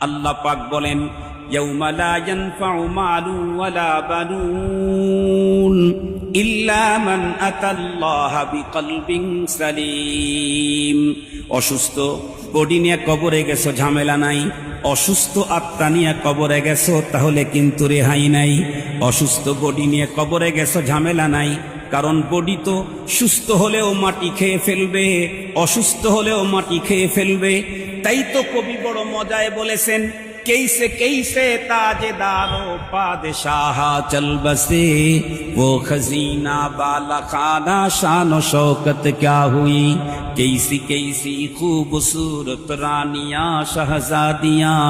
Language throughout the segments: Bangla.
আল্লাহ পাক বলেন অসুস্থ, বডি নিয়ে কবরে গেছো, ঝামেলা নাই। অসুস্থ আত্মা নিয়ে কবরে গেছো, তাহলে কিন্তু রেহাই নাই। অসুস্থ বডি নিয়ে কবরে গেছো, ঝামেলা নাই। কারণ বডি তো সুস্থ হলেও মাটি খেয়ে ফেলবে, অসুস্থ হলেও মাটি খেয়ে ফেলবে। তাই তো কবি বড় মজায় বলেছেন कैसे कैसे ताजेदारो पादशाह चल बसे वो खजीना बाला खाना शान शौकत क्या हुई कैसी कैसी खूबसूरत रानियां शहजादियां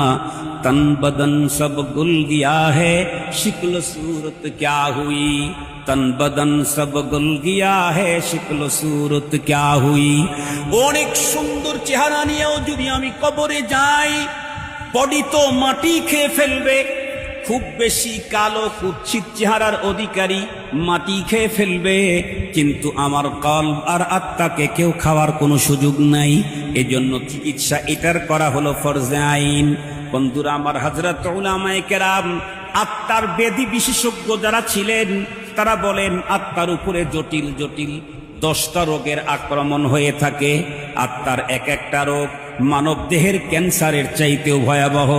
तन बदन सब गुल गया है शिक्ल सूरत क्या हुई तन बदन सब गुल गया है शिक्ल सूरत क्या हुई অনেক সুন্দর চেহারা নিয়েও যদি আমি কবরে যাই বডি তো মাটি খেয়ে ফেলবে। খুব বেশি কালো কুৎসিত চেহারার অধিকারী মাটি খেয়ে ফেলবে। কিন্তু আমার কল আর আত্মাকে কেউ খাওয়ার কোনো সুযোগ নাই। এজন্য চিকিৎসা এটার করা হলো ফরজে আইন। বন্ধুরা, আমার হাজরত উলামায়ে আত্মার বেদি বিশেষজ্ঞ যারা ছিলেন, তারা বলেন, আত্মার উপরে জটিল জটিল দশটা রোগের আক্রমণ হয়ে থাকে। আত্মার এক একটা রোগ মানব দেহের ক্যান্সারের চাইতেও ভয়াবহ।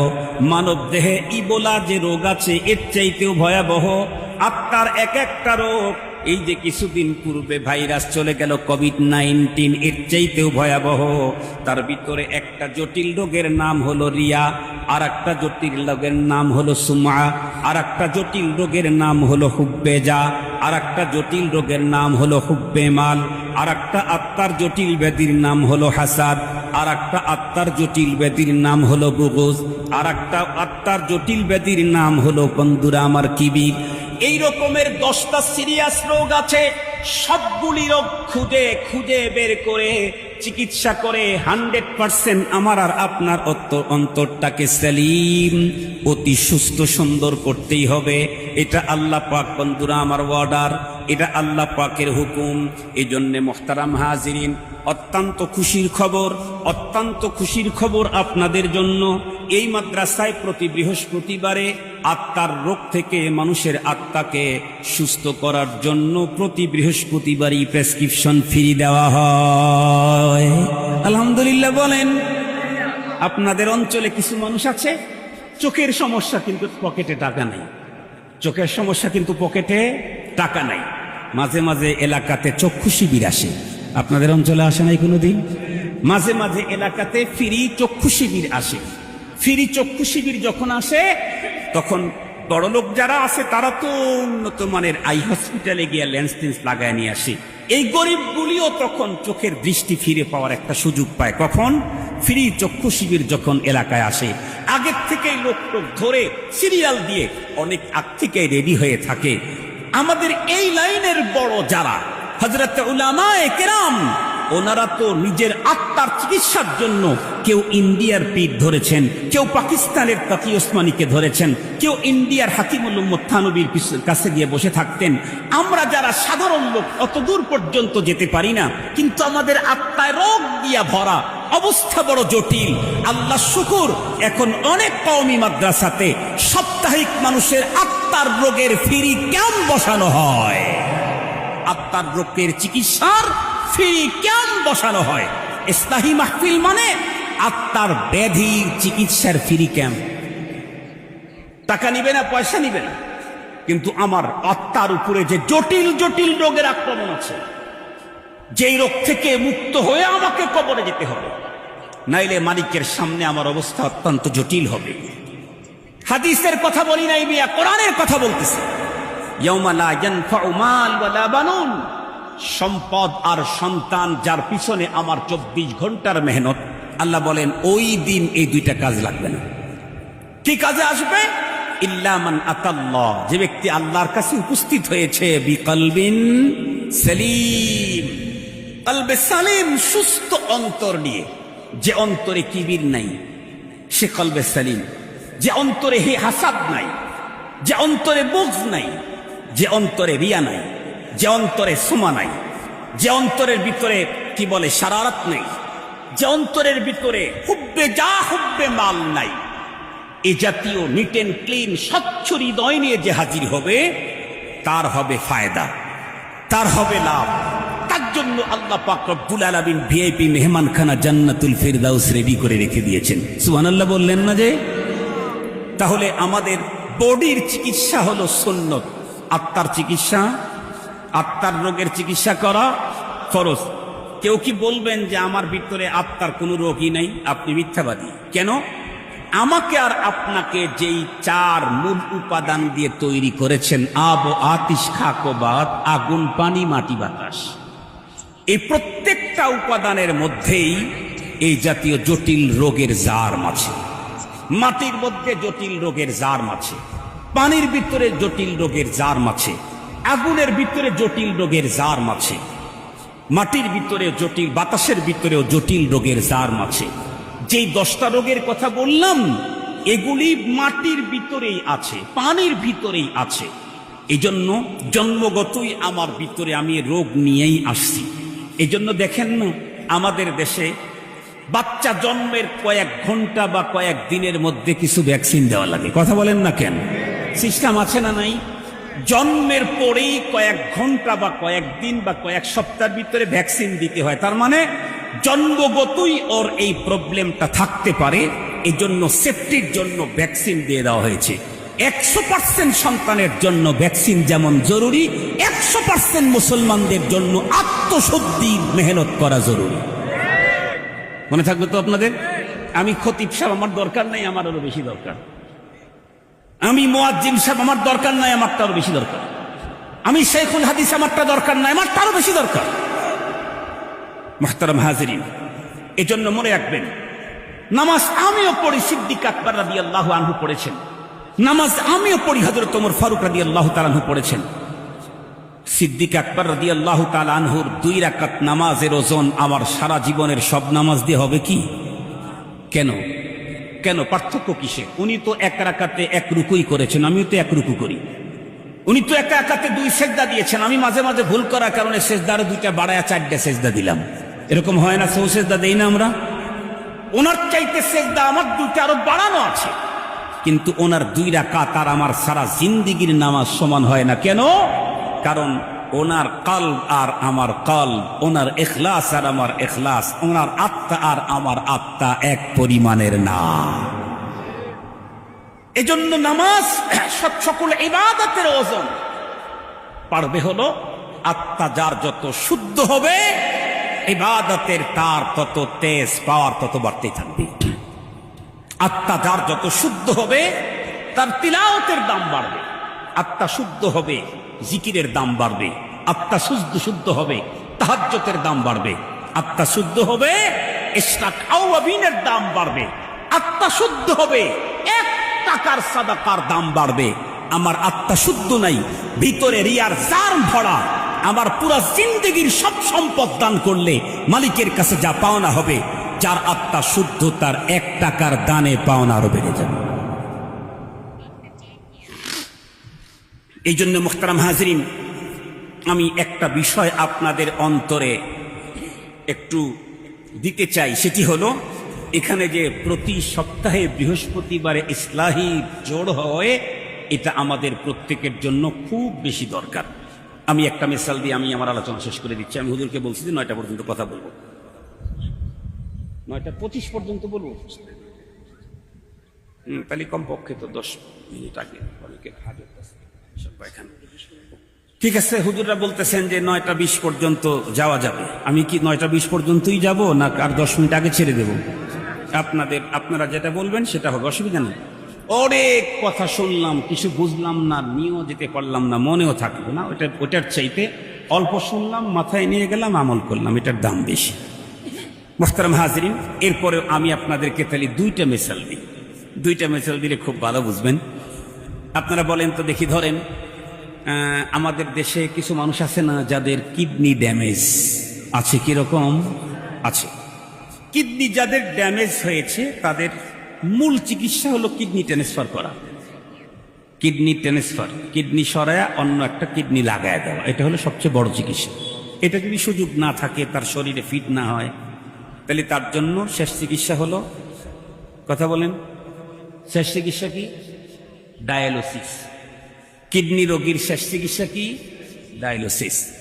মানব দেহে ইবোলা যে রোগ আছে, এর চাইতেও ভয়াবহ। আত্মার এক একটা রোগ, এই যে কিছুদিন পূর্বে ভাইরাস চলে গেল কোভিড নাইন্টিন এর চাইতেও ভয়াবহ। তার ভিতরে একটা জটিল রোগের নাম হলো রিয়া আর একটা জটিল রোগের নাম হলো সুমা আর একটা জটিল রোগের নাম হলো হুব্বেজা আর একটা জটিল রোগের নাম হলো হুব্বে মাল আর একটা আত্মার জটিল ব্যাধির নাম হলো হাসাদ আর একটা আত্মার জটিল ব্যাধির নাম হলো বুগুজ। আর একটা আত্মার জটিল ব্যাধির নাম হলো বন্ধুরা আমার কিবির। এই রকমের দশটা সিরিয়াস রোগ আছে, সবগুলি রোগ খুঁজে খুঁজে বের করে চিকিৎসা করে হান্ড্রেড পার্সেন্ট আমার আর আপনার অন্তরটাকে সেলিম। অতি সুস্থ সুন্দর করতেই হবে। এটা আল্লাহ পাক বন্ধুরা আমার অর্ডার এটা আল্লাহ পাকের হুকুম। এই জন্যে হাজিরিন অত্যন্ত খুশির খবর, অত্যন্ত খুশির খবর আপনাদের জন্য। এই মাদ্রাসায় প্রতি বৃহস্পতিবারে আত্মার রোগ থেকে মানুষের আত্মাকে সুস্থ করার জন্য প্রতি বৃহস্পতিবারই প্রেসক্রিপশন ফ্রি দেওয়া হয়। আলহামদুলিল্লাহ বলেন, আপনাদের অঞ্চলে কিছু মানুষ আছে? চোখের সমস্যা কিন্তু পকেটে টাকা নেই। চোখের সমস্যা কিন্তু পকেটে টাকা নাই। মাঝে মাঝে এলাকাতে চক্ষু শিবির আসে। আপনাদের অঞ্চলে আসে নাই কোনোদিন? মাঝে মাঝে এলাকাতে ফ্রি চক্ষু শিবির আসে। ফ্রি চক্ষু শিবির যখন আসে, তখন বড়লোক যারা আছে, তারা তো উন্নত মানের আই হসপিটালে গিয়ে লেন্স টেন্স লাগায় নিয়ে আসে। এই গরিবগুলিও তখন চোখের দৃষ্টি ফিরে পাওয়ার একটা সুযোগ পায়। কখন? ফ্রি চক্ষু শিবির যখন এলাকায় আসে, আগের থেকেই লোক টোক ধরে সিরিয়াল দিয়ে অনেক আগ থেকেই রেডি হয়ে থাকে। আমাদের এই লাইনের বড় যারা হজরত উলামায়ে কেরাম, ওনারা তো নিজের আত্মার চিকিৎসার জন্য কেউ ইন্ডিয়ার পীঠ ধরেছেন, কেউ পাকিস্তানের তাকি ওসমানীকে ধরেছেন, কেউ ইন্ডিয়ার হাকিমুল পিছ- কাছে গিয়ে বসে থাকতেন। আমরা যারা সাধারণ লোক, অত দূর পর্যন্ত যেতে পারি না, কিন্তু আমাদের আত্মায় রোগ দিয়া ভরা অবস্থা বড় জটিল। আল্লাহ শুকুর, এখন অনেক কওমি মাদ্রাসাতে সাপ্তাহিক মানুষের আত্মার রোগের ফ্রি ক্যাম্প বসানো হয়। আত্মার রোগের চিকিৎসার ফ্রি ক্যাম্প বসানো হয়? ইসলাহী মাহফিল মানে আত্মার ব্যাধির চিকিৎসার ফ্রি ক্যাম্প টাকা নিবে না, পয়সা নিবে না। কিন্তু আমার আত্মার উপরে যে জটিল জটিল রোগের আক্রমণ আছে, যেই রোগ থেকে মুক্ত হয়ে আমাকে কবরে যেতে হবে। নাইলে মালিকের সামনে আমার অবস্থা অত্যন্ত জটিল হবে। হাদিসের কথা বলি নাই মিয়া, কোরআনের কথা বলতেছি। সম্পদ আর সন্তান যার পিছনে আমার চব্বিশ ঘণ্টার মেহনত, আল্লাহ বলেন, ওই দিন এই দুইটা কাজ লাগবে না। কি কাজে আসবে? ইল্লামান আতাল্লাহ। যে ব্যক্তি আল্লাহর কাছে উপস্থিত হয়েছে, বিকলবিন সেলিম। কলবে সালিম সুস্থ অন্তর নিয়ে, যে অন্তরে কিবির নাই, সে কলবে সালিম। যে অন্তরে হে হাসাদ নাই, যে অন্তরে বুঝ নাই যে অন্তরে রিয়া নাই, যে অন্তরে সুমা নাই, যে অন্তরের ভিতরে কি বলে সারারাত নেই, যে অন্তরের ভিতরে হুব্বে যা হুব্বে মাল নাই, এ জাতীয় নিট অ্যান্ড ক্লিন স্বচ্ছ হৃদয় নিয়ে যে হাজির হবে, তার হবে ফায়দা, তার হবে লাভ। তার জন্য আল্লাহ পাক রব্বুল আলামিন ভিআইপি মেহমানখানা জান্নাতুল ফিরদাউস রেডি করে রেখে দিয়েছেন। সুবহানাল্লাহ বললেন না যে? তাহলে আমাদের বডির চিকিৎসা হলো সুন্নত। আত্মার চিকিৎসা, আত্মার রোগের চিকিৎসা করা ফরজ। কেউ কি বলবেন যে আমার ভিতরে আত্মার কোনো রোগই নাই? আপনি মিথ্যাবাদী। কেন? আমাকে আর আপনাকে যেই চার মূল উপাদান দিয়ে তৈরি করেছেন, আব ও আতিশ খাকবাদ আগুন, পানি, মাটি, বাতাস। এই প্রত্যেকটা উপাদানের মধ্যেই এই জাতীয় জটিল রোগের জার আছে মাটির মধ্যে জটিল রোগের জার আছে পানির ভিতরে জটিল রোগের জার আছে আগুনের ভিতরে জটিল রোগের জার আছে মাটির ভিতরে জটিল, বাতাসের ভিতরেও জটিল রোগের জার আছে যেই দশটা রোগের কথা বললাম, এগুলি মাটির ভিতরেই আছে, পানির ভিতরেই আছে। এই জন্য জন্মগতই আমার ভিতরে আমি রোগ নিয়েই আসছি। এই জন্য দেখেন না, আমাদের দেশে বাচ্চা জন্মের কয়েক ঘণ্টা বা কয়েক দিনের মধ্যে কিছু ভ্যাকসিন দেওয়া লাগে। কথা বলেন না কেন? সিস্টেম আছে না নাই? জন্মের পরেই কয়েক ঘণ্টা বা কয়েক দিন বা কয়েক সপ্তাহের ভিতরে ভ্যাকসিন দিতে হয়। তার মানে জন্মগতই ওর এই প্রবলেমটা থাকতে পারে এই জন্য সেফটির জন্য ভ্যাকসিন দিয়ে দেওয়া হয়েছে। একশো পার্সেন্ট সন্তানের জন্য ভ্যাকসিন যেমন জরুরি, একশো পার্সেন্ট মুসলমানদের জন্য আত্মশুদ্ধির মেহনত করা জরুরি। মনে থাকবে তো আপনাদের? আমি খতিব সাহেব, আমার দরকার নাই, আমার আরও বেশি দরকার। আমি মোয়াজ্জিম সাহেব, আমার দরকার নাই আমার তারও বেশি দরকার। আমি শেখুল হাদিস, আমারটা দরকার নাই আমার তারও বেশি দরকার। মাহতারাম হাজিরিন, এজন্য মনে রাখবেন, নামাজ আমিও পড়ি সিদ্দিক আকবর রাদি আল্লাহ আনহু পড়েছেন। নামাজ আমিও পড়ি হজরত ওমর ফারুক রাদি আল্লাহ তালানহু পড়েছেন। সিদ্দিক আকবর রাদি আল্লাহ তালানহুর দুই রাকাত নামাজের ওজন আমার সারা জীবনের সব নামাজ দিয়ে হবে কি? কেন? কেন? পার্থক্য কিসে উনি তো এক রাকাতে এক রুকুই করেছেন, আমিও তো এক রুকু করি। উনি তো একা একাতে দুই সেজদা দিয়েছেন, আমি মাঝে মাঝে ভুল করার কারণে সেজদারও দুইটা বাড়ায়া চারটে সেজদা দিলাম। এরকম হয় না, সৌ সেজদা দেই না আমরা? ওনার চাইতে সেজদা আমার দুইটা আরও বাড়ানো আছে। কিন্তু ওনার দুই রাকাত আর আমার সারা জিন্দিগির নামাজ সমান হয় না। কেন? কারণ ওনার কাল আর আমার কাল ওনার এখলাস আর আমার এখলাস ওনার আত্মা আর আমার আত্মা এক পরিমাণের না। এজন্য নামাজ সকল ইবাদতের ওজন। পারবে হলো আত্মা যার যত শুদ্ধ হবে, ইবাদতের তার তত তেজ পাওয়ার তত বাড়তেই থাকবে। আত্মা যার যত শুদ্ধ হবে, তার তিলাওতের দাম বাড়বে। আত্মা শুদ্ধ হবে, জিকিরের দাম বাড়বে। আত্মা শুদ্ধ শুদ্ধ হবে তাহাজ্জতের দাম বাড়বে। আত্মা শুদ্ধ হবে ইসরাক দাম বাড়বে। আত্মা শুদ্ধ হবে, এক টাকার সাদাকার দাম বাড়বে। আমার আত্মা শুদ্ধ নাই, ভিতরে রিয়ার জার ভরা। আমার পুরা জিন্দগির সব সম্পদ দান করলে মালিকের কাছে যা পাওনা হবে, যার আত্মা শুদ্ধ তার এক টাকার দানে পাওনা আরও বেড়ে যাবে। এই জন্য মুখতারাম হাজরিন, আমি একটা বিষয় আপনাদের অন্তরে একটু দিতে চাই। সেটি হলো, এখানে যে প্রতি সপ্তাহে বৃহস্পতিবারে ইসলাহি জোড় হয়, এটা আমাদের প্রত্যেকের জন্য খুব বেশি দরকার। আমি একটা মিসাল দিয়ে আমি আমার আলোচনা শেষ করে দিচ্ছি। আমি হুজুরকে বলছি যে নয়টা পর্যন্ত কথা বলব। নয়টা পঁচিশ পর্যন্ত বলব? তাহলে কমপক্ষে তো দশ মিনিট আগে অনেকের হাজার। ঠিক আছে, হুজুররা বলতেছেন যে নয়টা বিশ পর্যন্ত যাওয়া যাবে। আমি কি নয়টা বিশ পর্যন্তই যাব, না আর দশ মিনিট আগে ছেড়ে দেব? আপনাদের, আপনারা যেটা বলবেন সেটা হবে, অসুবিধা নেই। অনেক কথা শুনলাম, কিছু বুঝলাম না, নিয়েও যেতে পারলাম না, মনেও থাকবে না। ওটা ওটার চাইতে অল্প শুনলাম, মাথায় নিয়ে গেলাম, আমল করলাম, এটার দাম বেশি। মোহতারাম হাজরিন এরপরে আমি আপনাদেরকে তাহলে দুইটা মেসাল দিই। দুইটা মেসাল দিলে খুব ভালো বুঝবেন। আপনারা বলেন তো দেখি ধরেন আমাদের দেশে কিছু মানুষ আছে না যাদের কিডনি ড্যামেজ? আছে কীরকম আছে। কিডনি যাদের ড্যামেজ হয়েছে, তাদের মূল চিকিৎসা হলো কিডনি ট্রান্সফার করা। কিডনি ট্রান্সফার, কিডনি সরায়া অন্য একটা কিডনি লাগায় দেওয়া, এটা হলো সবচেয়ে বড় চিকিৎসা। এটা যদি সুযোগ না থাকে, তার শরীরে ফিট না হয়, তাহলে তার জন্য শেষ চিকিৎসা হলো, কথা বলেন, শেষ চিকিৎসা কি? ডায়ালোসিস। কিডনি রোগীর শেষ চিকিৎসা কি? ডায়ালোসিস।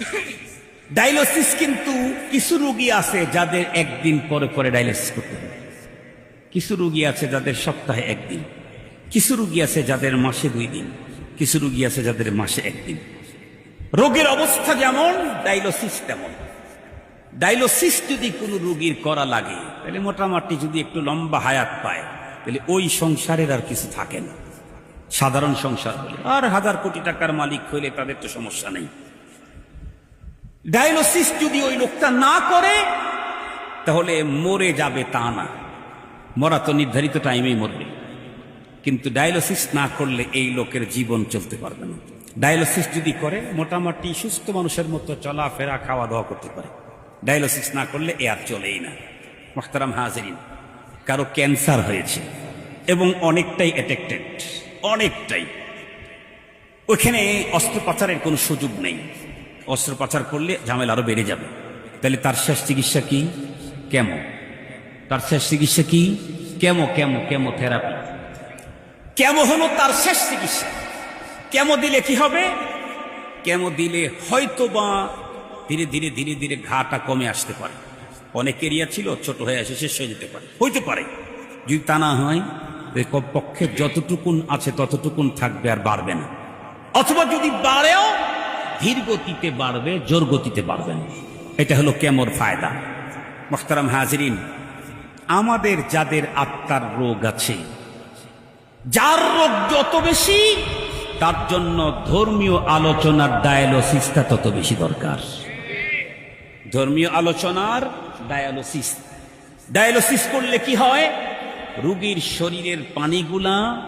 ডায়ালোসিস কিন্তু কিছু রোগী আছে যাদের একদিন পরে পরে ডায়ালিসিস করতে হবে। কিছু রোগী আছে যাদের সপ্তাহে একদিন। কিছু রোগী আছে যাদের মাসে দুই দিন। কিছু রোগী আছে যাদের মাসে একদিন। রোগের অবস্থা যেমন, ডায়ালোসিস তেমন। ডায়ালোসিস যদি কোনো রোগীর করা লাগে, তাহলে মোটামুটি যদি একটু লম্বা হায়াত পায়, তাহলে ওই সংসারের আর কিছু থাকে না। সাধারণ সংসার হলে আর হাজার কোটি টাকার মালিক হইলে তাদের তো সমস্যা নেই। ডায়ালোসিস যদি ওই লোকটা না করে, তাহলে মরে যাবে তা না। মরা তো নির্ধারিত টাইমেই মরবে। কিন্তু ডায়ালিসিস না করলে এই লোকের জীবন চলতে পারবে না। ডায়ালিসিস যদি করে, মোটামুটি সুস্থ মানুষের মতো চলাফেরা খাওয়া দাওয়া করতে পারে। ডায়ালিসিস না করলে এ আর চলেই না। মোখতারাম হাজরিন, কারও ক্যান্সার হয়েছে এবং অনেকটাই অ্যাটেক্টেড অনেকটাই। ওইখানে অস্ত্রোপচারের কোনো সুযোগ নেই। অস্ত্রোপচার করলে ঝামেলা আরও বেড়ে যাবে। তাহলে তার শেষ চিকিৎসা কি? কেমো। তার শেষ চিকিৎসা কি? Chemo chemo chemotherapy. কেমো হলো তার শেষ চিকিৎসা। কেমো দিলে কি হবে? কেমো দিলে হয়তো বা ধীরে ধীরে ধীরে ধীরে ঘাটা কমে আসতে পারে। অনেক এরিয়া ছিল, ছোট হয়ে আসে, শেষ হয়ে যেতে পারে। হইতে পারে। যদি তা না হয় পক্ষে যতটুকুন আছে ততটুকুন থাকবে আর বাড়বে না। অথবা যদি বাড়েও, ধীর গতিতে বাড়বে, জোর গতিতে বাড়বে না। এটা হলো কেমোর ফায়দা। মোখতারাম হাজরিন, আমাদের যাদের আত্মার রোগ আছে, যার রোগ যত বেশি, তার জন্য ধর্মীয় আলোচনার ডায়ালোসিসটা তত বেশি দরকার। ধর্মীয় আলোচনার ডায়ালোসিস। ডায়ালোসিস করলে কি হয়? রুগীর শরীরের পানিগুলা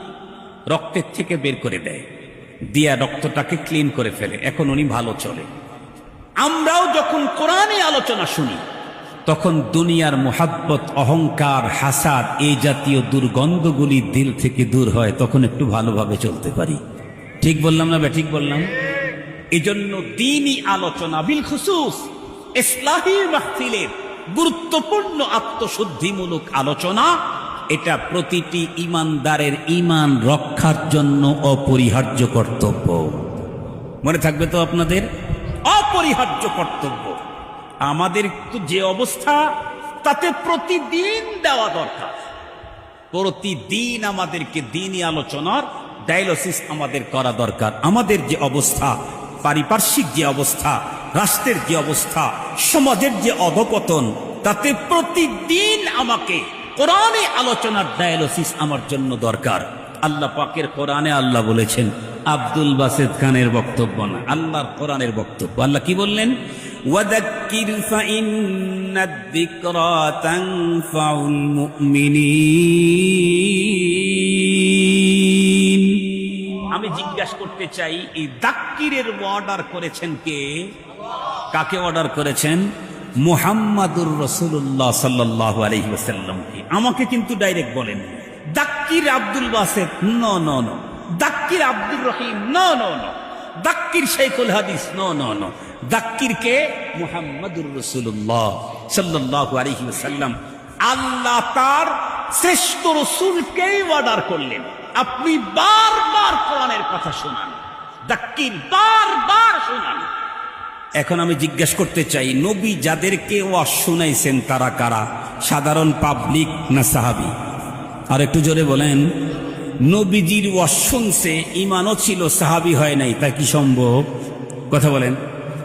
রক্তের থেকে বের করে দেয়। দিয়া রক্তটাকে ক্লিন করে ফেলে। এখন উনি ভালো চলে। আমরাও যখন কোরআনে আলোচনা শুনি, তখন দুনিয়ার মোহাব্বত, অহংকার, হাসাদ এই জাতীয় দুর্গন্ধগুলি দিল থেকে দূর হয়, তখন একটু ভালোভাবে চলতে পারি। ঠিক বললাম না ঠিক বললাম? এই জন্য দিনই আলোচনা বিল খুসুস ইসলাহী মাহফিলের গুরুত্বপূর্ণ আত্মশুদ্ধিমূলক আলোচনা এটা প্রতিটি ইমানদারের ইমান রক্ষার জন্য অপরিহার্য কর্তব্য। মনে থাকবে তো আপনাদের? অপরিহার্য কর্তব্য। আমাদের যে অবস্থা, তাতে প্রতিদিন দেওয়া দরকার। প্রতিদিন আমাদেরকে দিনই আলোচনার ডায়ালিসিস আমাদের করা দরকার। আমাদের যে অবস্থা, পারিপার্শ্বিক যে অবস্থা, রাষ্ট্রের যে অবস্থা, সমাজের যে অধপতন, তাতে প্রতিদিন আমাকে কোরআনে আলোচনার ডায়ালোসিস আমার জন্য দরকার। আল্লাহ পাকের কোরআনে আল্লাহ বলেছেন, আব্দুল বাসেদ খানের বক্তব্য না, আল্লাহর কোরআনের বক্তব্য। আল্লাহ কি বললেন? আমি জিজ্ঞাসা করতে চাই, এই দাক্কিরের অর্ডার করেছেন কে? কাকে অর্ডার করেছেন? মুহাম্মাদুর রসুল্লাহ সাল্লাহ আলহিসাল্লামকে আমাকে কিন্তু ডাইরেক্ট বলেন। দাক্কির আব্দুল বাসেদ ন ন ন দাক্কির আব্দুর রহিম ন ন ন দাক্কির শেখুল হাদিস ন ন ন দাক্কির কে? মুহাম্মাদুর রসুল্লাহ সাল্লাহ আলহিসাল্লাম আল্লাহ তার শ্রেষ্ঠ রসুলকেই অর্ডার করলেন। আপনি বারবার কোরআনের কথা শোনান। দাক্কির বারবার শোনান। এখন আমি জিজ্ঞেস করতে চাই, নবী যাদেরকে ওয়াজ শুনাইছেন, তারা কারা? সাধারণ পাবলিক না সাহাবি? আর একটু জোরে বলেন, নবীজির ওয়াজ শুনছে ইমানও ছিল, সাহাবি হয় নাই, তা কি সম্ভব? কথা বলেন,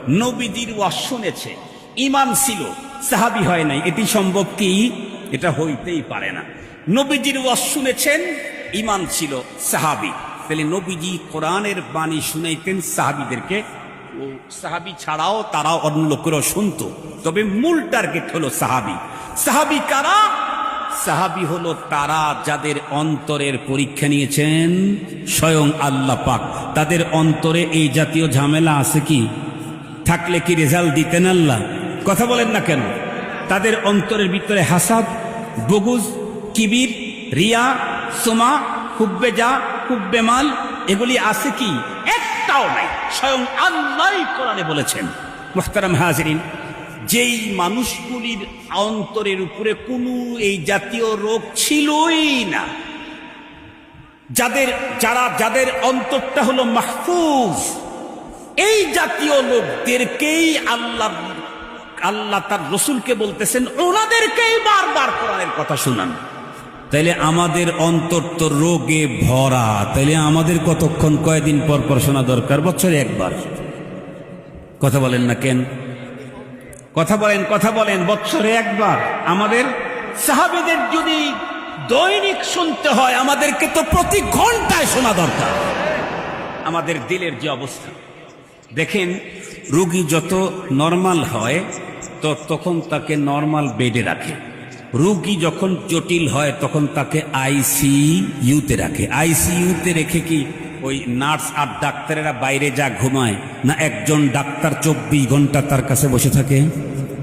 নবীজির ওয়াজ শুনেছে ইমান ছিল, সাহাবি হয় নাই, এটি সম্ভব কি? এটা হইতেই পারে না। নবীজির ওয়াজ শুনেছেন ইমান ছিল, সাহাবি। তাহলে নবীজি কোরআনের বাণী শুনাইতেন সাহাবিদেরকে সাহাবি ছাড়াও তারা অন্য লোকেরও শুনতো। তবে মূল টার্গেট হলো সাহাবি। সাহাবি কারা? সাহাবি হলো তারা যাদের অন্তরের পরীক্ষা নিয়েছেন স্বয়ং আল্লাহ পাক। তাদের অন্তরে এই জাতীয় ঝামেলা আছে কি? থাকলে কি রেজাল্ট দিতেন আল্লাহ? কথা বলেন না কেন? তাদের অন্তরের ভিতরে হাসাদ, বগুজ, কিবির, রিয়া, সোমা, হুব্বে যা হুব্বে মাল, এগুলি আছে কি? একটাও নাই, স্বয়ং আল্লাহ কোরআনে বলেছেন। মোহতারাম হাজরিন, যেই মানুষগুলির অন্তরের উপরে কোনো এই জাতীয় রোগ ছিলই না, যাদের, যারা, যাদের অন্তরটা হলো মাহফুজ, এই জাতীয় লোকদেরকেই আল্লাহ আল্লাহ তার রসুলকে বলতেছেন, ওনাদেরকেই বারবার কোরআনের কথা শুনান। তাইলে আমাদের অন্তর তো রোগে ভরা, তাইলে আমাদের কতক্ষণ, কয়দিন পর পর শোনা দরকার? বছরে একবার। কথা বলেন না কেন? কথা বলেন কথা বলেন, বছরে একবার। আমাদের সাহাবিদের যদি দৈনিক শুনতে হয়, আমাদেরকে তো প্রতি ঘন্টায় শোনা দরকার। আমাদের দিলের যে অবস্থা। দেখেন, রুগী যত নর্মাল হয়, তো তখন তাকে নর্মাল বেডে রাখে। রোগী যখন জটিল হয়, তখন তাকে আইসিইউতে রাখে। আইসিইউতে রেখে কি ওই নার্স আর ডাক্তারেরা বাইরে যা ঘুমায়, না একজন ডাক্তার চব্বিশ ঘণ্টা তার কাছে বসে থাকে?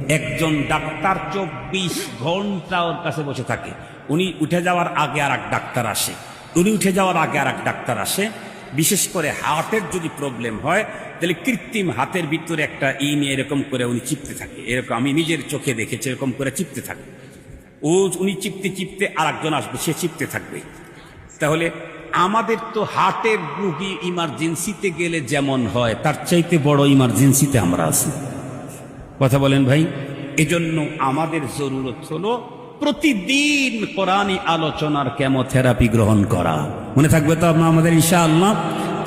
একজন ডাক্তার চব্বিশ ঘণ্টা ওর কাছে বসে থাকে। উনি উঠে যাওয়ার আগে আর এক ডাক্তার আসে। উনি উঠে যাওয়ার আগে আর এক ডাক্তার আসে। বিশেষ করে হার্টের যদি প্রবলেম হয়, তাহলে কৃত্রিম হাতের ভিতরে একটা ই নিয়ে এরকম করে উনি চিপতে থাকে। এরকম আমি নিজের চোখে দেখেছি, এরকম করে চিপতে থাকে। ও উনি চিপতে চিপতে আর একজন আসবে, সে চিপতে থাকবে। তাহলে আমাদের তো হার্টের রুগী ইমার্জেন্সিতে গেলে যেমন হয়, তার চাইতে বড় ইমার্জেন্সিতে আমরা আছি। কথা বলেন ভাই, এজন্য আমাদের জরুরত হলো প্রতিদিন কোরআনী আলোচনার কেমোথেরাপি গ্রহণ করা। মনে থাকবে তো আপনার আমাদের ঈশা আল্লাহ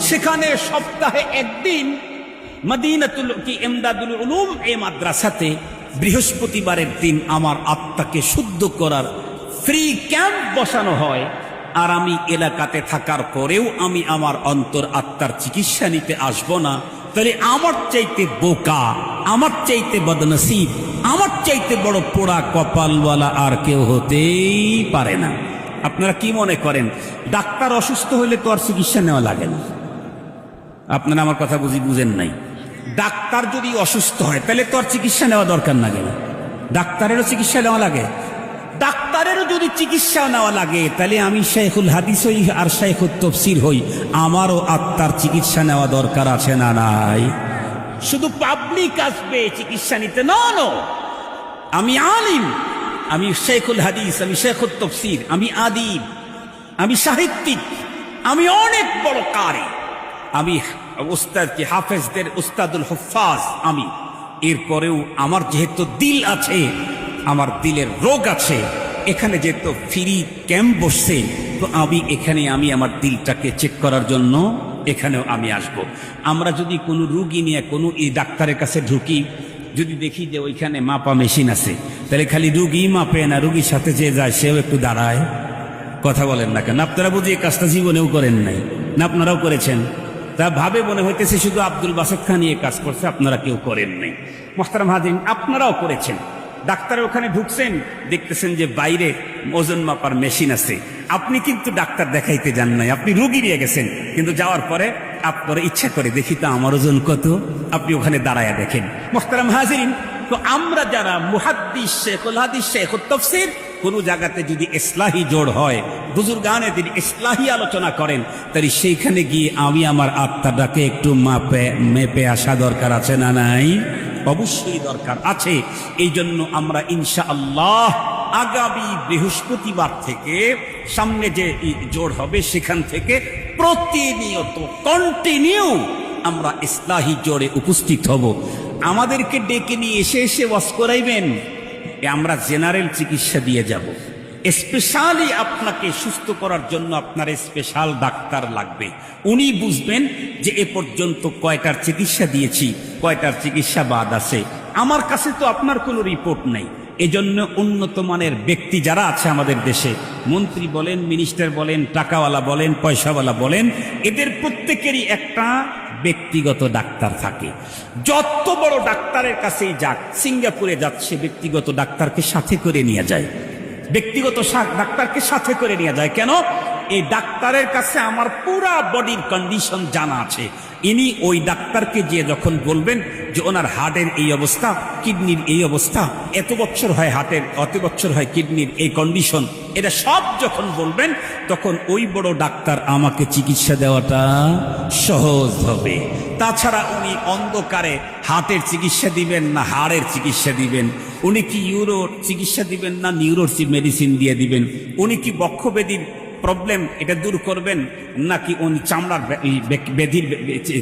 সেখানে সপ্তাহে একদিন মদিনাতুল কি এমদাদুল উলুম এ মাদ্রাসাতে বৃহস্পতিবারের দিন আমার আত্মাকে শুদ্ধ করার ফ্রি ক্যাম্প বসানো হয়, আর আমি এলাকাতে থাকার পরেও আমি আমার অন্তর আত্মার চিকিৎসা নিতে আসব না। তাহলে আমার চাইতে বোকা, আমার চাইতে বদনসিব, আমার চাইতে বড় পোড়া কপালওয়ালা আর কেউ হতেই পারে না। আপনারা কি মনে করেন, ডাক্তার অসুস্থ হলে তো আর চিকিৎসা নেওয়া লাগে না? আপনারা আমার কথা বুঝি বুঝেন নাই। ডাক্তার যদি অসুস্থ হয়, তাহলে তো আর চিকিৎসা নেওয়া দরকার না ডাক্তারেরও চিকিৎসা নেওয়া লাগে। ডাক্তারেরও যদি চিকিৎসা নেওয়া লাগে, তাহলে আমি শেখুল হাদিস হই আর শেখুল তফসির হই। আমারও আত্মার চিকিৎসা নেওয়া দরকার আছে না নাই? শুধু পাবলিক আসবে চিকিৎসা নিতে? ন আমি আলিম, আমি শেখুল হাদিস, আমি শেখুল তফসির, আমি আদিব, আমি সাহিত্যিক, আমি অনেক বড় কারি। আমি উস্তাদ কি হাফেজদের উস্তাদুল হুফাজ আমি। এরপরেও আমার যেহেতু দিল আছে, আমার দিলের রোগ আছে, এখানে যেহেতু ফ্রি ক্যাম্প বসছে, তো আমি এখানে আমি আমার দিলটাকে চেক করার জন্য এখানেও আমি আসব। আমরা যদি কোনো রুগী নিয়ে কোনো এই ডাক্তারের কাছে ঢুকি, যদি দেখি যে ওইখানে মাপা মেশিন আছে, তাহলে খালি রুগী মাপে না, রুগীর সাথে যে যায় সেও একটু দাঁড়ায়। কথা বলেন না কেন? আপনারা বুঝি এই কাজটা জীবনেও করেন নাই? না, আপনারাও করেছেন? তা ভাবে মনে হইতেছে শুধু আব্দুল বাসেদ খান নিয়ে কাজ করছে, আপনারা কেউ করেন নাই। মোস্তারাম হাজিন আপনারাও করেছেন। ডাক্তারের ওখানে ঢুকছেন, দেখতেছেন যে বাইরে ওজন মাপার মেশিন আছে। আপনি কিন্তু ডাক্তার দেখাইতে যান নাই, আপনি রুগী নিয়ে গেছেন। কিন্তু যাওয়ার পরে আপনার ইচ্ছা করে, দেখি তো আমার ওজন কত, আপনি ওখানে দাঁড়ায়া দেখেন। মোস্তারাম হাজিরিন, তো আমরা যারা মুহাদ্দিস শেখুল হাদিস শেখ তফসির কোন জায়গাতে যদি ইসলাহি জোর হয়, বুজুর্গানে তিনি ইসলাহি আলোচনা করেন, তাহলে সেইখানে গিয়ে আমি আমার আত্মাটাকে একটু মাপে, মেপে আসা দরকার আছে না নাই? অবশ্যই দরকার আছে। এই জন্য আমরা ইনশা আল্লাহ আগামী বৃহস্পতিবার থেকে সামনে যে জোর হবে সেখান থেকে প্রতিনিয়ত কন্টিনিউ আমরা ইসলাহি জোরে উপস্থিত হব। আমাদেরকে ডেকে নিয়ে এসে এসে ওয়াশ করাইবেন। আমরা জেনারেল চিকিৎসা দিয়ে যাব। স্পেশালি আপনাকে সুস্থ করার জন্য আপনার স্পেশাল ডাক্তার লাগবে। উনি বুঝবেন যে এ পর্যন্ত কয়টার চিকিৎসা দিয়েছি, কয়টার চিকিৎসা বাদ আছে। আমার কাছে তো আপনার কোনো রিপোর্ট নেই। এজন্য উন্নত মানের ব্যক্তি যারা আছে আমাদের দেশে, মন্ত্রী বলেন, মিনিস্টার বলেন, টাকাওয়ালা বলেন, পয়সাওয়ালা বলেন, এদের প্রত্যেকেরই একটা ব্যক্তিগত ডাক্তার থাকে। যত বড় ডাক্তারের কাছেই যাক, সিঙ্গাপুরে যাচ্ছে ব্যক্তিগত ডাক্তারকে সাথে করে নিয়ে যায়। ব্যক্তিগত ডাক্তারকে সাথে করে নিয়ে যায়। কেন? এই ডাক্তারের কাছে আমার পুরা বডির কন্ডিশন জানা আছে। ইনি ওই ডাক্তারকে যে যখন বলবেন যে ওনার হার্টের এই অবস্থা, কিডনির এই অবস্থা, এত বছর হয় হার্টের, অত বছর হয় কিডনির এই কন্ডিশন, এটা সব যখন বলবেন, তখন ওই বড় ডাক্তার আমাকে চিকিৎসা দেওয়াটা সহজ হবে। তাছাড়া উনি অন্ধকারে হাতের চিকিৎসা দিবেন না, হাড়ের চিকিৎসা দিবেন। উনি কি ইউরোর চিকিৎসা দিবেন না নিউরোর মেডিসিন দিয়ে দিবেন। উনি কি বক্ষবেদীর প্রবলেম এটা দূর করবেন, নাকি উনি চামড়ার বেধির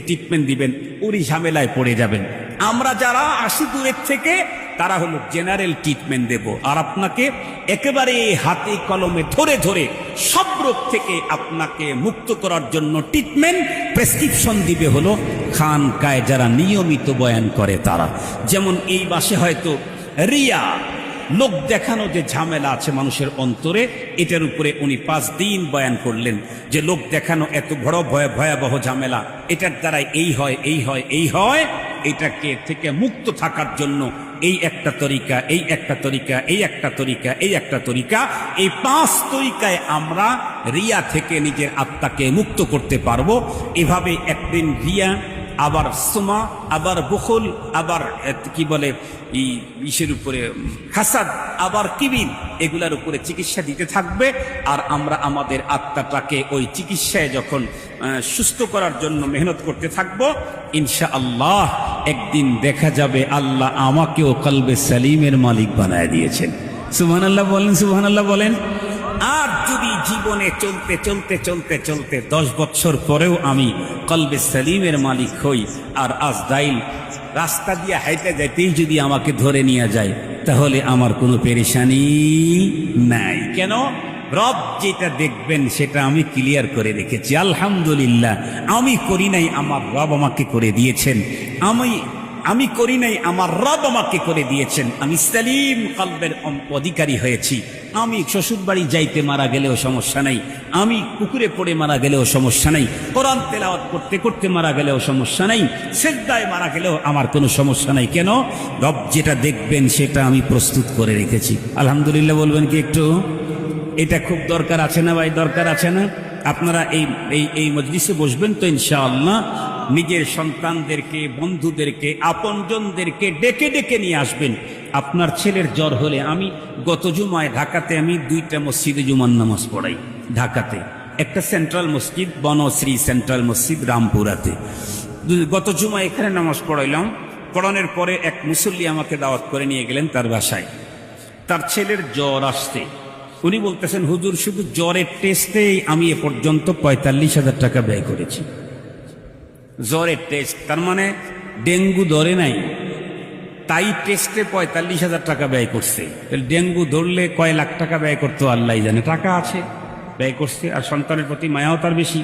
ট্রিটমেন্ট দিবেন উনি ঝামেলায় পড়ে যাবেন। আমরা যারা আসি দূরের থেকে, তারা হলো জেনারেল ট্রিটমেন্ট দেব। আর আপনাকে একেবারে হাতে কলমে ধরে ধরে সব রোগ থেকে আপনাকে মুক্ত করার জন্য ট্রিটমেন্ট প্রেসক্রিপশন দিবে হলো খানকায় যারা নিয়মিত বয়ান করে তারা। যেমন এই মাসে হয়তো রিয়া লোক দেখানো যে ঝামেলা আছে মানুষের অন্তরে, এটার উপরে উনি পাঁচ দিন বয়ান করলেন যে লোক দেখানো এত বড় ভয়, ভয়াবহ ঝামেলা, এটার দ্বারা এই হয় এই হয় এই হয়, এটাকে থেকে মুক্ত থাকার জন্য এই একটা তরিকা, এই একটা তরিকা, এই একটা তরিকা, এই একটা তরিকা, এই পাঁচ তরিকায় আমরা রিয়া থেকে নিজের আত্মাকে মুক্ত করতে পারব। এভাবে একদিন রিয়া আবার সুমা, আবার বকুল আবার কি বলে এই ইসের উপরে হাসাদ, আবার কিবির এগুলার উপরে চিকিৎসা দিতে থাকবে। আর আমরা আমাদের আত্মাটাকে ওই চিকিৎসায় যখন সুস্থ করার জন্য মেহনত করতে থাকব ইনশা আল্লাহ একদিন দেখা যাবে আল্লাহ আমাকেও কলবে সালিমের মালিক বানায় দিয়েছেন। সুবহান আল্লাহ বলেন সুবহান আল্লাহ বলেন। আর যদি জীবনে চলতে চলতে চলতে চলতে দশ বছর পরেও আমি কলবে সালিমের মালিক হই আর আজ আজদাইল রাস্তা দিয়ে হাইতে যাইতেই যদি আমাকে ধরে নিয়ে যায়, তাহলে আমার কোনো পেরেশানি নাই। কেন? রব যেটা দেখবেন সেটা আমি ক্লিয়ার করে রেখেছি। আলহামদুলিল্লাহ, আমি করি নাই, আমার রব আমাকে করে দিয়েছেন। আমি আমি করি নাই, আমার রব আমাকে করে দিয়েছেন। আমি সালিম কলবের অধিকারী হয়েছি। আমি শ্বশুর বাড়ি যাইতে মারা গেলেও সমস্যা নাই। আমি পুকুরে পড়ে মারা গেলেও সমস্যা নাই। কোরআন তেলাওয়াত করতে করতে মারা গেলেও সমস্যা নাই। সেদ্দায় মারা গেলেও আমার কোনো সমস্যা নাই। কেন? রব যেটা দেখবেন সেটা আমি প্রস্তুত করে রেখেছি। আলহামদুলিল্লাহ বলবেন কি একটু? এটা খুব দরকার আছে না ভাই? দরকার আছে না? আপনারা এই এই এই মজলিসে বসবেন তো ইনশাআল্লাহ। নিজের সন্তানদেরকে, বন্ধুদেরকে, আপনজনদেরকে ডেকে ডেকে নিয়ে আসবেন। আপনার ছেলের জ্বর হলে আমি গত জুমায় ঢাকাতে আমি দুইটা মসজিদে জুমার নামাজ পড়াই, ঢাকাতে। একটা সেন্ট্রাল মসজিদ, বনশ্রী সেন্ট্রাল মসজিদ, রামপুরাতে। গত জুমা এখানে নামাজ পড়াইলাম। পড়ানোর পরে এক মুসল্লি আমাকে দাওয়াত করে নিয়ে গেলেন তার বাসায়। তার ছেলের জ্বর আসতে উনি বলতেছেন, হুজুর, শুধু জ্বরের টেস্টেই আমি এ পর্যন্ত পঁয়তাল্লিশ হাজার টাকা ব্যয় করেছি। জ্বরের টেস্ট, তার মানে ডেঙ্গু ধরে নাই। তাই টেস্টে পঁয়তাল্লিশ হাজার টাকা ব্যয় করছে। তাহলে ডেঙ্গু ধরলে কয় লাখ টাকা ব্যয় করতো আল্লাহ জানে। টাকা আছে, ব্যয় করছে, আর সন্তানের প্রতি মায়াও তার বেশি।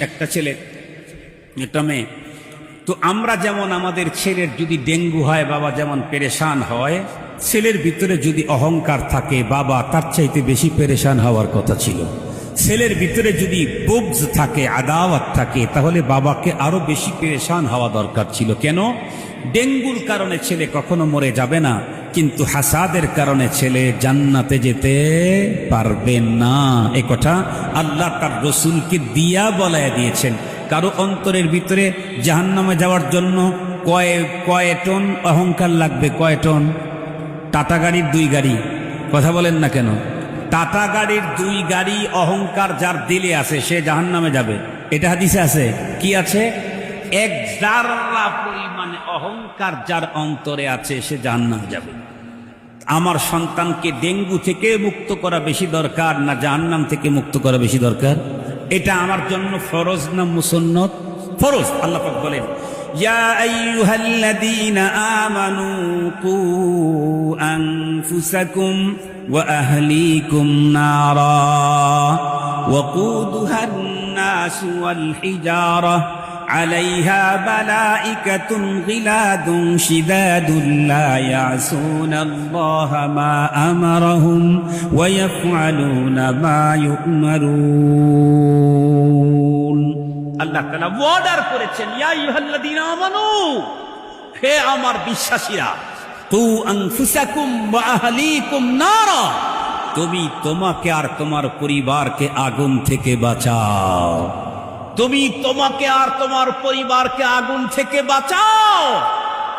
একটা ছেলে, একটা মেয়ে। তো আমরা যেমন আমাদের ছেলের যদি ডেঙ্গু হয়, বাবা যেমন পেরেশান হয়, ছেলের ভিতরে যদি অহংকার থাকে, বাবা তার চাইতে বেশি পেরেশান হওয়ার কথা ছিল। ছেলের ভিতরে যদি বুবজ থাকে, আদাওয়াত থাকে, তাহলে বাবাকে আরও বেশি পেরেশান হওয়া দরকার ছিল। কেন? ডেঙ্গুর কারণে ছেলে কখনো মরে যাবে না, কিন্তু হাসাদের কারণে ছেলে জান্নাতে যেতে পারবে না। এ কথা আল্লাহ তার রসুলকে দিয়া বলায় দিয়েছেন। কারও অন্তরের ভিতরে জাহান্নামে যাওয়ার জন্য কয় কয় টন অহংকার লাগবে, কয় টন? টাটা গাড়ির দুই গাড়ি। কথা বলেন না কেন? টাটা গাড়ির দুই গাড়ি অহংকার যার দিলে আছে, সে জাহান্নামে যাবে। এটা হাদিসে আছে। কি আছে? এক জাররা পরিমাণে অহংকার যার অন্তরে আছে, সে জাহান্নামে যাবে। আমার সন্তানকে ডেঙ্গু থেকে মুক্ত করা বেশি দরকার না জাহান্নাম থেকে মুক্ত করা বেশি দরকার? এটা আমার জন্য ফরজ না মুসন্নত? ফরজ, আল্লাহ পাক বলেন, ইয়া আইয়ুহাল্লাযীনা আমানু কু আনফুসাকুম ওয়া আহলিকুম নারা ওয়াকুদুহান নাস ওয়াল হিজারা। عليها ملائكة غلاد شداد لا يعصون الله ما أمرهم ويفعلون ما يؤمرون আল্লাহ তাআলা অর্ডার করেছেন ইয়া আইয়ুহাল্লাযীনা আমানু হে আমার বিশ্বাসীরা তু আনফুসাকুম ওয়া আহলিকুম নারা তুমি তোমাকে আর তোমার পরিবারকে আগুন থেকে বাঁচাও তুমি তোমাকে আর তোমার পরিবারকে আগুন থেকে বাঁচাও।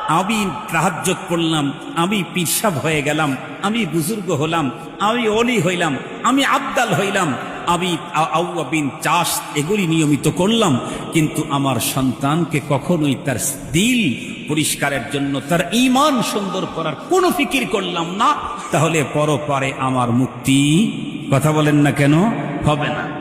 আমি রাহাজ্জত করলাম, আমি পিসাব হয়ে গেলাম, আমি বুজুর্গ হলাম, আমি অলি হইলাম, আমি আবদাল হইলাম, আমি আ- আউয়া চাষ এগুলি নিয়মিত করলাম, কিন্তু আমার সন্তানকে কখনোই তার দিল পরিষ্কারের জন্য, তার ইমান সুন্দর করার কোনো ফিকির করলাম না। তাহলে পরপারে আমার মুক্তি, কথা বলেন না কেন? হবে না।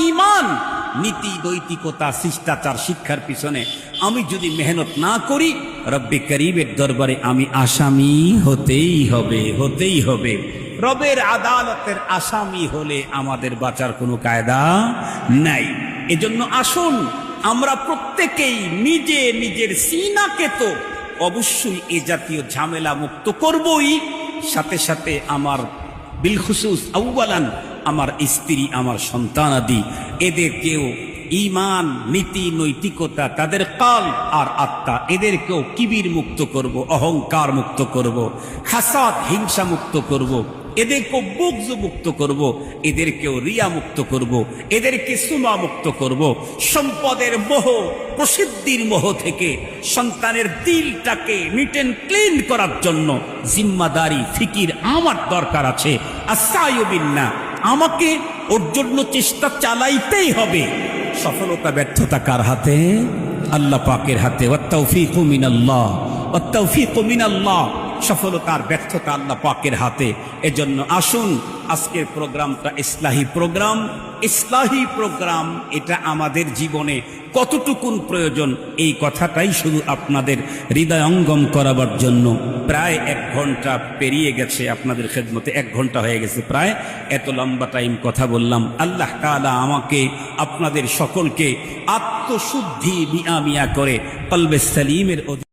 ইমান, নীতি, নৈতিকতা, শিষ্টাচার, শিক্ষার পিছনে আমি যদি মেহনত না করি, রব্বে করিবের দরবারে আমি আসামি হতেই হবে হতেই হবে। রবের আদালতের আসামি হলে আমাদের বাঁচার কোনো কায়দা নাই। এজন্য আসুন, আমরা প্রত্যেকেই নিজে নিজের সিনাকে তো অবশ্যই এ জাতীয় ঝামেলা মুক্ত করবই। সাথে সাথে আমার বিলখুসুস আউ্বালান আমার স্ত্রী, আমার সন্তান সন্তানাদি এদেরকেও ইমান নীতি, নৈতিকতা, তাদের কাল আর আত্মা এদেরকেও কিবির মুক্ত করব, অহংকার মুক্ত করব, হাসাদ, হিংসা মুক্ত করব এদেরকেও বুকজ মুক্ত করব এদেরকেও রিয়া মুক্ত করব এদেরকে সুমা মুক্ত করব? সম্পদের মোহ, প্রসিদ্ধির মোহ থেকে সন্তানের দিলটাকে নিট অ্যান্ড ক্লিন করার জন্য জিম্মাদারি, ফিকির আমার দরকার আছে। আসায়বিন্না আমাকে ওর জন্য চেষ্টা চালাইতেই হবে। সফলতা, ব্যর্থতা কার হাতে? আল্লাহ পাকের হাতে। অত্তাউফি কুমিন আল্লাহ অত্তাউফি কুমিন মিনাল্লাহ। সফলতার ব্যর্থতা আল্লাহ পাকের হাতে। এজন্য আসুন, আজকের প্রোগ্রামটা ইসলাহী প্রোগ্রাম। ইসলাহী প্রোগ্রাম, এটা আমাদের জীবনে কতটুকুন প্রয়োজন, এই কথাটাই শুধু আপনাদের হৃদয়ঙ্গম করাবার জন্য। প্রায় এক ঘণ্টা পেরিয়ে গেছে আপনাদের খেদমতে, এক ঘণ্টা হয়ে গেছে প্রায়। এত লম্বা টাইম কথা বললাম। আল্লাহ তাআলা আমাকে, আপনাদের সকলকে আত্মশুদ্ধি মিয়া মিয়া করে, কলবে সালিমের